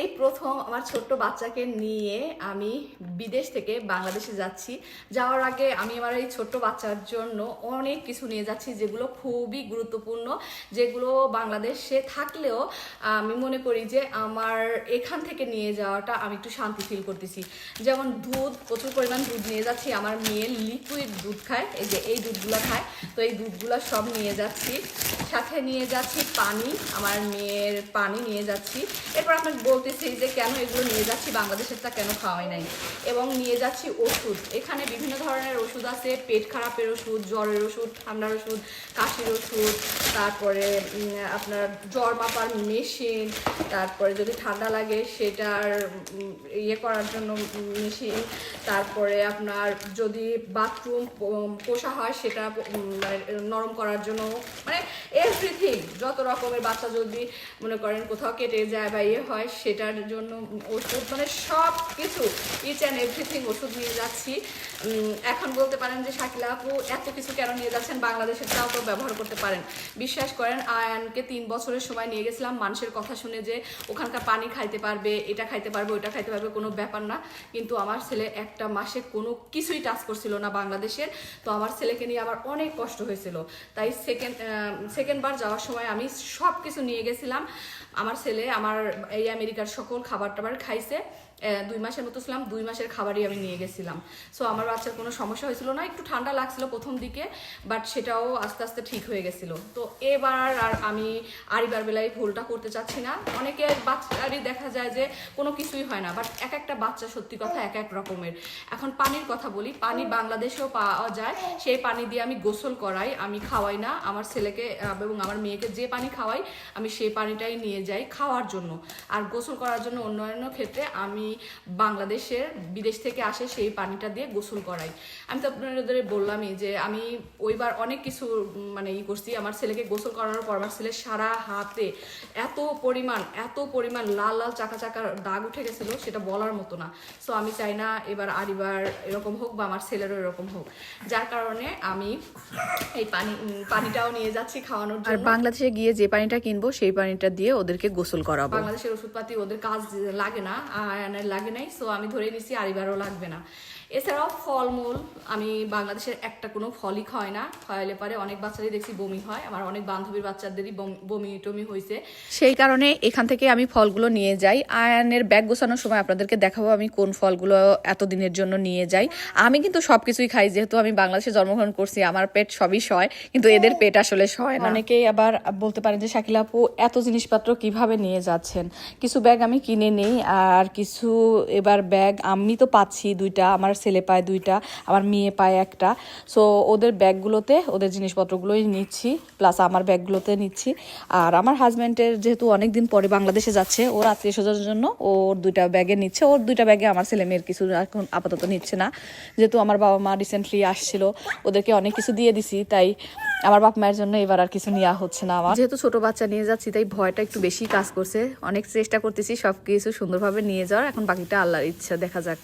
এই প্রথম আমার ছোট্ট বাচ্চাকে নিয়ে আমি বিদেশ থেকে বাংলাদেশে যাচ্ছি। যাওয়ার আগে আমি আমার এই ছোট্ট বাচ্চার জন্য অনেক কিছু নিয়ে যাচ্ছি যেগুলো খুবই গুরুত্বপূর্ণ, যেগুলো বাংলাদেশে থাকলেও আমি মনে করি যে আমার এখান থেকে নিয়ে যাওয়াটা আমি একটু শান্তি ফিল করতেছি। যেমন দুধ, প্রচুর পরিমাণ দুধ নিয়ে যাচ্ছি। আমার মেয়ে লিকুইড দুধ খায়, এই যে এই দুধগুলো খায়। তো এই দুধগুলো সব নিয়ে যাচ্ছি। সাথে নিয়ে যাচ্ছি পানি, আমার মেয়ের পানি নিয়ে যাচ্ছি। এরপর আপনাকে বলতেছি যে কেন এগুলো নিয়ে যাচ্ছি বাংলাদেশেরটা কেন খাওয়াই নাই? এবং নিয়ে যাচ্ছি ওষুধ। এখানে বিভিন্ন ধরনের ওষুধ আছে, পেট খারাপের ওষুধ, জ্বরের ওষুধ, ঠান্ডার ওষুধ, কাশির ওষুধ, তারপরে আপনার জ্বর মাপার মেশিন, তারপরে যদি ঠান্ডা লাগে সেটার ইয়ে করার জন্য মেশিন, তারপরে আপনার যদি বাথরুম পোষা হয় সেটা মানে নরম করার জন্য মানে এভরিথিং যত রকমের বাচ্চা যদি মনে করেন কোথাও কেটে যায় বা ইয়ে হয় সেটার জন্য ওষুধ মানে সব কিছু ইচ অ্যান্ড এভরিথিং ওষুধ নিয়ে যাচ্ছি। এখন বলতে পারেন যে শাকিলা আপু এত কিছু কেন নিয়ে যাচ্ছেন? বাংলাদেশের তাও তো ব্যবহার করতে পারেন। বিশ্বাস করেন, আয়ানকে তিন বছরের সময় নিয়ে গেছিলাম। মানুষের কথা শুনে যে ওখানকার পানি খাইতে পারবে, এটা খাইতে পারবে, ওটা খাইতে পারবে, কোনো ব্যাপার না। কিন্তু আমার ছেলে একটা মাসে কোনো কিছুই টাচ করছিল না বাংলাদেশের। তো আমার ছেলেকে নিয়ে আবার অনেক কষ্ট হয়েছিল। তাই সেকেন্ড সেকেন্ডবার যাওয়ার সময় আমি সব কিছু নিয়ে গেছিলাম। আমার ছেলে, আমার এই আমেরিকার সকল খাবার টাবার খাইছে। দুই মাসের মতো ছিলাম, দুই মাসের খাবারই আমি নিয়ে গেছিলাম। সো আমার বাচ্চার কোনো সমস্যা হয়েছিল না, একটু ঠান্ডা লাগছিল প্রথম দিকে বাট সেটাও আস্তে আস্তে ঠিক হয়ে গেছিল। তো এবার আর আমি আরিবার বেলায় ভুলটা করতে চাচ্ছি না। অনেকের বাচ্চারই দেখা যায় যে কোনো কিছুই হয় না বাট এক একটা বাচ্চা সত্যি কথা এক এক রকমের। এখন পানির কথা বলি, পানি বাংলাদেশেও পাওয়া যায়, সেই পানি দিয়ে আমি গোসল করাই, আমি খাওয়াই না। আমার ছেলেকে এবং আমার মেয়েকে যে পানি খাওয়াই, আমি সেই পানিটাই নিয়ে যাই খাওয়ার জন্য। আর গোসল করার জন্য অন্যান্য ক্ষেত্রে আমি বাংলাদেশের বিদেশ থেকে আসে সেই পানিটা দিয়ে গোসল করাই। আমি তো আপনাদের বললামই যে আমি ওইবার অনেক কিছু মানে ই করছি। আমার ছেলেকে গোসল করানোর পর আমার ছেলের সারা হাতে এত পরিমাণ এত পরিমাণ লাল লাল চাকা চাকা দাগ উঠে গেছিল সেটা বলার মতো না। সো আমি চাই না এবার আরিবার এরকম হোক বা আমার ছেলেরও এরকম হোক। যার কারণে আমি এই পানি পানিটাও নিয়ে যাচ্ছি খাওয়ানোর আর বাংলাদেশে গিয়ে যে পানিটা কিনবো সেই পানিটা দিয়ে ওদেরকে গোসল করাবো। বাংলাদেশের ওষুধপাতি ওদের কাজ লাগে না। আয়নের লাগে নাই সো আমি ধরে নিছি আরিবারও লাগবে না। এছাড়াও ফলমূল আমি বাংলাদেশের একটা কোনো ফলই খাওয়াই না। খাওয়াইলে পারে অনেক বাচ্চারই দেখছি বমি হয় আমার অনেক বান্ধবীর বাচ্চাদেরই বম- বমি টমি হয়েছে সেই কারণে এখান থেকে আমি ফলগুলো নিয়ে যাই। আয়নের ব্যাগ গোছানোর সময় আপনাদেরকে দেখাবো আমি কোন ফলগুলো এতদিনের জন্য নিয়ে যাই। আমি কিন্তু সব কিছুই খাই যেহেতু আমি বাংলাদেশে জন্মগ্রহণ করছি আমার পেট সবই সয় কিন্তু এদের পেট আসলে সয় না। অনেকেই আবার বলতে পারেন যে শাকিলা আপু এত জিনিসপত্র কীভাবে নিয়ে যাচ্ছেন? কিছু ব্যাগ আমি কিনে নেই আর কিছু এবার ব্যাগ আমি তো পাচ্ছি দুইটা, আমার ছেলে পায় দুইটা, আমার মেয়ে পায় একটা। সো ওদের ব্যাগগুলোতে ওদের জিনিসপত্রগুলোই নিচ্ছি প্লাস আমার ব্যাগগুলোতে নিচ্ছি। আর আমার হাজব্যান্ডের যেহেতু অনেক দিন পরে বাংলাদেশে যাচ্ছে, ওর আত্মীয় স্বজনের জন্য ওর দুইটা ব্যাগে নিচ্ছে। ওর দুইটা ব্যাগে আমার ছেলে মেয়ের কিছু এখন আপাতত নিচ্ছে না। যেহেতু আমার বাবা মা রিসেন্টলি আসছিল, ওদেরকে অনেক কিছু দিয়ে দিছি, তাই আমার বাপ মায়ের জন্য এবার আর কিছু নেওয়া হচ্ছে না আমার। যেহেতু ছোট বাচ্চা নিয়ে যাচ্ছি, তাই ভয়টা একটু বেশি কাজ করছে। অনেক চেষ্টা করতেছি, সবকিছু সুন্দরভাবে নিয়ে যাওয়ার। এখন বাকিটা আল্লাহর ইচ্ছা, দেখা যাক।